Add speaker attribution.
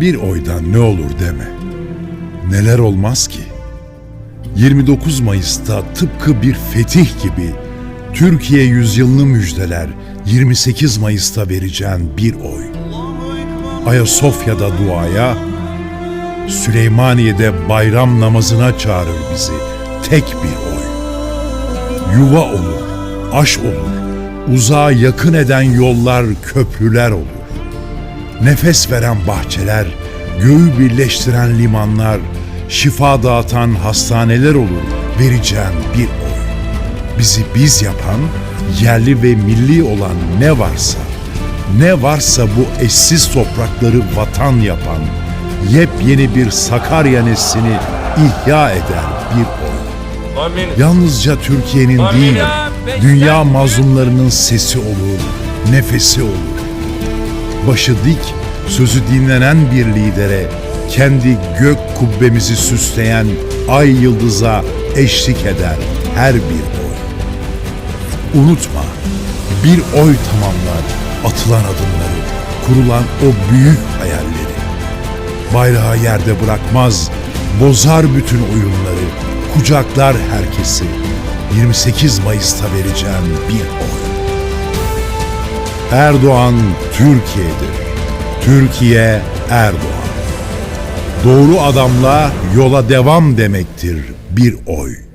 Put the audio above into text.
Speaker 1: Bir oydan ne olur deme. Neler olmaz ki? 29 Mayıs'ta tıpkı bir fetih gibi Türkiye yüzyılını müjdeler 28 Mayıs'ta vereceğin bir oy. Ayasofya'da duaya, Süleymaniye'de bayram namazına çağırır bizi tek bir oy. Yuva olur, aş olur, uzağa yakın eden yollar, köprüler olur. Nefes veren bahçeler, göğü birleştiren limanlar, şifa dağıtan hastaneler olur vereceğin bir oy. Bizi biz yapan, yerli ve milli olan ne varsa, ne varsa bu eşsiz toprakları vatan yapan, yepyeni bir Sakarya neslini ihya eder bir oy.
Speaker 2: Amin.
Speaker 1: Yalnızca Türkiye'nin değil, dünya mazlumlarının sesi olur, nefesi olur. Başı dik, sözü dinlenen bir lidere, kendi gök kubbemizi süsleyen ay yıldıza eşlik eder her bir oy. Unutma, bir oy tamamlar atılan adımları, kurulan o büyük hayalleri. Bayrağı yerde bırakmaz, bozar bütün oyunları, kucaklar herkesi. 28 Mayıs'ta vereceğim bir oy. Erdoğan Türkiye'dir. Türkiye Erdoğan. Doğru adamla yola devam demektir bir oy.